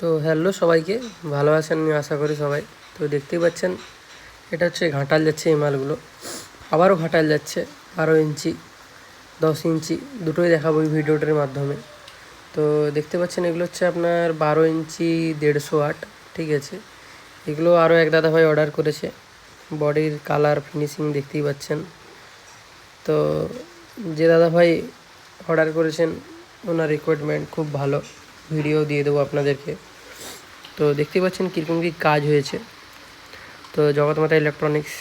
তো হ্যালো সবাইকে, ভালো আছেন আমি আশা করি সবাই। তো দেখতেই পাচ্ছেন, এটা হচ্ছে ঘাটাল যাচ্ছে এই মালগুলো। আবারও ঘাটাল যাচ্ছে, বারো ইঞ্চি, দশ ইঞ্চি, দুটোই দেখাবো এই ভিডিওটার মাধ্যমে। তো দেখতে পাচ্ছেন, এগুলো হচ্ছে আপনার বারো ইঞ্চি দেড়শো আট, ঠিক আছে। এগুলো আরও এক দাদা ভাই অর্ডার করেছে। বডির কালার ফিনিশিং দেখতেই পাচ্ছেন। তো যে দাদা ভাই অর্ডার করেছেন, ওনার রিকোয়ারমেন্ট খুব ভালো। ভিডিও দিয়ে দেবো আপনাদেরকে। তো দেখতেই পাচ্ছেন কীরকম কী কাজ হয়েছে। তো জগৎ জগৎমাতা ইলেকট্রনিক্স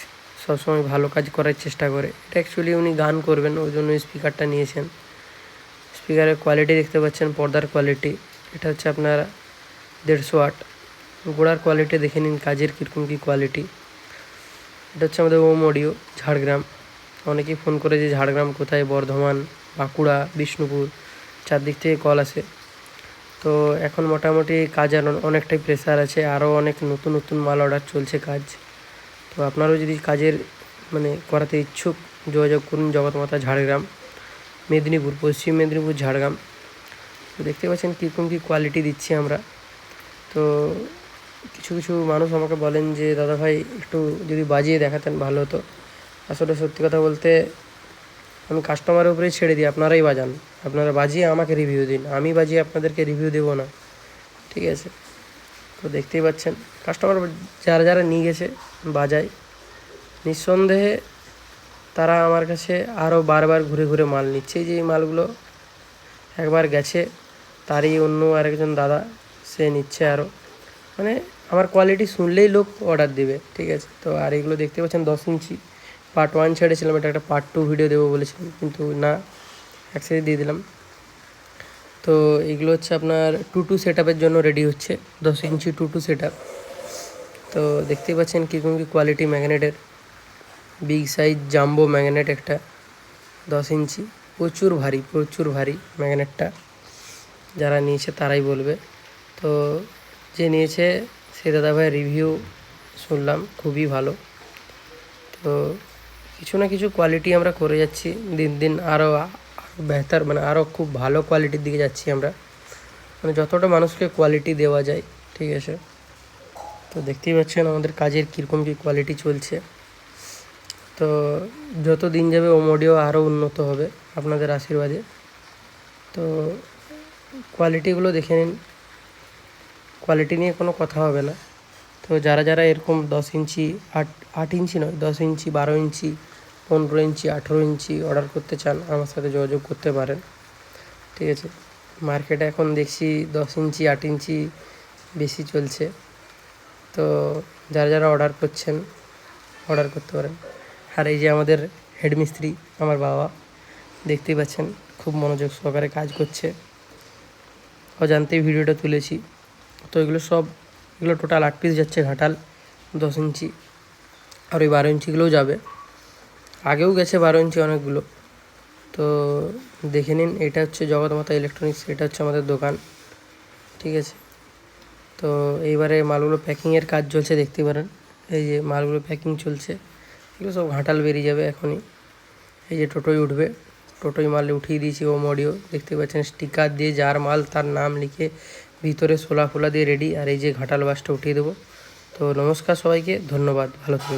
সবসময় ভালো কাজ করার চেষ্টা করে। এটা অ্যাকচুয়ালি উনি গান করবেন, ওই জন্য স্পিকারটা নিয়েছেন। স্পিকারের কোয়ালিটি দেখতে পাচ্ছেন, পর্দার কোয়ালিটি এটা হচ্ছে আপনার দেড়শো আট। গোড়ার কোয়ালিটি দেখে নিন, কাজের কীরকম কী কোয়ালিটি এটা হচ্ছে আমাদের ওম অডিও ঝাড়গ্রাম। অনেকেই ফোন করে যে ঝাড়গ্রাম কোথায়? বর্ধমান, বাঁকুড়া, বিষ্ণুপুর। চারদিক থেকে কল আসে। তো এখন মোটামুটি কাজের অন- অনেকটাই প্রেসার আছে, আরও অনেক নতুন নতুন মাল অর্ডার চলছে কাজ। তো আপনারাও যদি কাজের মানে করাতে ইচ্ছুক, যোগাযোগ করুন জগৎমাতা ঝাড়গ্রাম, মেদিনীপুর, পশ্চিম মেদিনীপুর, ঝাড়গ্রাম। তো দেখতে পাচ্ছেন কীরকম কী কোয়ালিটি দিচ্ছি আমরা। তো কিছু কিছু মানুষ আমাকে বলেন যে দাদা ভাই একটু যদি বাজিয়ে দেখাতেন ভালো হতো। আসলে সত্যি কথা বলতে আমি কাস্টমারের উপরেই ছেড়ে দিই, আপনারাই বাজান। আপনারা বাজিয়ে আমাকে রিভিউ দিন। আমি বাজিয়ে আপনাদেরকে রিভিউ দেবো না। ঠিক আছে? তো দেখতেই পাচ্ছেন কাস্টমার যারা যারা নিয়ে গেছে, বাজায়। নিঃসন্দেহে তারা আমার কাছে আরও বারবার ঘুরে ঘুরে মাল নিচ্ছে। যে মালগুলো একবার গেছে, তারই অন্য আরেকজন দাদা, সে নিচ্ছে আরও মানে আমার কোয়ালিটি শুনলেই লোক অর্ডার দেবে। ঠিক আছে? তো আর এগুলো দেখতে পাচ্ছেন দশ ইঞ্চি। পার্ট ওয়ান ছেড়েছিলাম, এটা একটা পার্ট টু ভিডিও দেবো বলেছিলাম কিন্তু না একসাথে দিয়ে দিলাম। তো এগুলো হচ্ছে আপনার টু টু সেট জন্য রেডি হচ্ছে, দশ ইঞ্চি টু টু সেট তো দেখতেই পাচ্ছেন কীরকম কী কোয়ালিটি ম্যাগনেটের বিগ সাইজ জাম্বো ম্যাগনেট একটা, দশ ইঞ্চি। প্রচুর ভারী প্রচুর ভারী ম্যাগনেটটা যারা নিয়েছে তারাই বলবে। তো যে নিয়েছে সে দাদাভাই রিভিউ শুনলাম, খুবই ভালো। তো কিছু না কিছু কোয়ালিটি আমরা করে যাচ্ছি দিন দিন আরও বেহতার মানে আরও খুব ভালো কোয়ালিটির দিকে যাচ্ছি আমরা। মানে যতটা মানুষকে কোয়ালিটি দেওয়া যায়, ঠিক আছে? তো দেখতেই পাচ্ছেন আমাদের কাজের কীরকম কী কোয়ালিটি চলছে। তো যত দিন যাবে ও মডিও আরও উন্নত হবে আপনাদের আশীর্বাদে। তো কোয়ালিটিগুলো দেখে নিন। কোয়ালিটি নিয়ে কোনো কথা হবে না। তো যারা যারা এরকম দশ ইঞ্চি, আট আট ইঞ্চি নয়, দশ ইঞ্চি, বারো ইঞ্চি, পনেরো ইঞ্চি, আঠেরো ইঞ্চি অর্ডার করতে চান, আমার সাথে যোগাযোগ করতে পারেন। ঠিক আছে? মার্কেটে এখন দেখছি দশ ইঞ্চি, আট ইঞ্চি বেশি চলছে। তো যারা যারা অর্ডার করছেন অর্ডার করতে পারেন। আর এই যে আমাদের হেডমিস্ত্রি আমার বাবা, দেখতেই পাচ্ছেন, খুব মনোযোগ সহকারে কাজ করছে। অজান্তেই ভিডিওটা তুলেছি। তো এগুলো সব এগুলো টোটাল আট পিস যাচ্ছে ঘাটাল, দশ ইঞ্চি। আর ওই বারো ইঞ্চিগুলোও যাবে। আগেও গেছে বারো ইঞ্চি অনেকগুলো। তো দেখে নিন, এটা হচ্ছে জগৎমাতা ইলেকট্রনিক্স এটা হচ্ছে আমাদের দোকান। ঠিক আছে? তো এইবারে মালগুলো প্যাকিংয়ের কাজ চলছে দেখতে পারেন। এই যে মালগুলো প্যাকিং চলছে, এগুলো সব ঘাটাল বেরিয়ে যাবে এখনই। এই যে টোটোই উঠবে। টোটোয় মাল উঠিয়ে দিয়েছি ও মডিও দেখতে পাচ্ছেন স্টিকার দিয়ে যার মাল তার নাম লিখে ভিতরে সোলা ফোলা দিয়ে রেডি আর এই যে ঘাটাল বাসটা উঠিয়ে দেবো। তো নমস্কার সবাইকে, ধন্যবাদ, ভালো থাকবেন